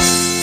you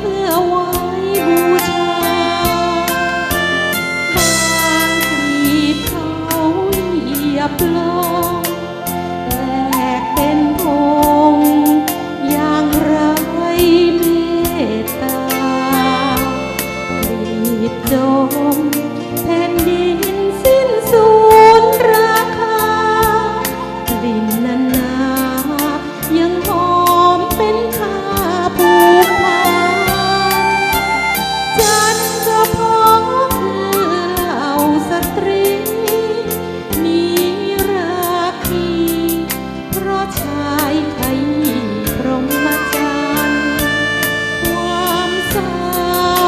เพื่อไวบูชาบากรีบเขาเยียบลงแตกเป็นพงอย่างไรเมตตากรีบดม ชายไทยพรหมจันทร์ความสา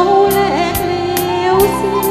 วแลกเลวสิ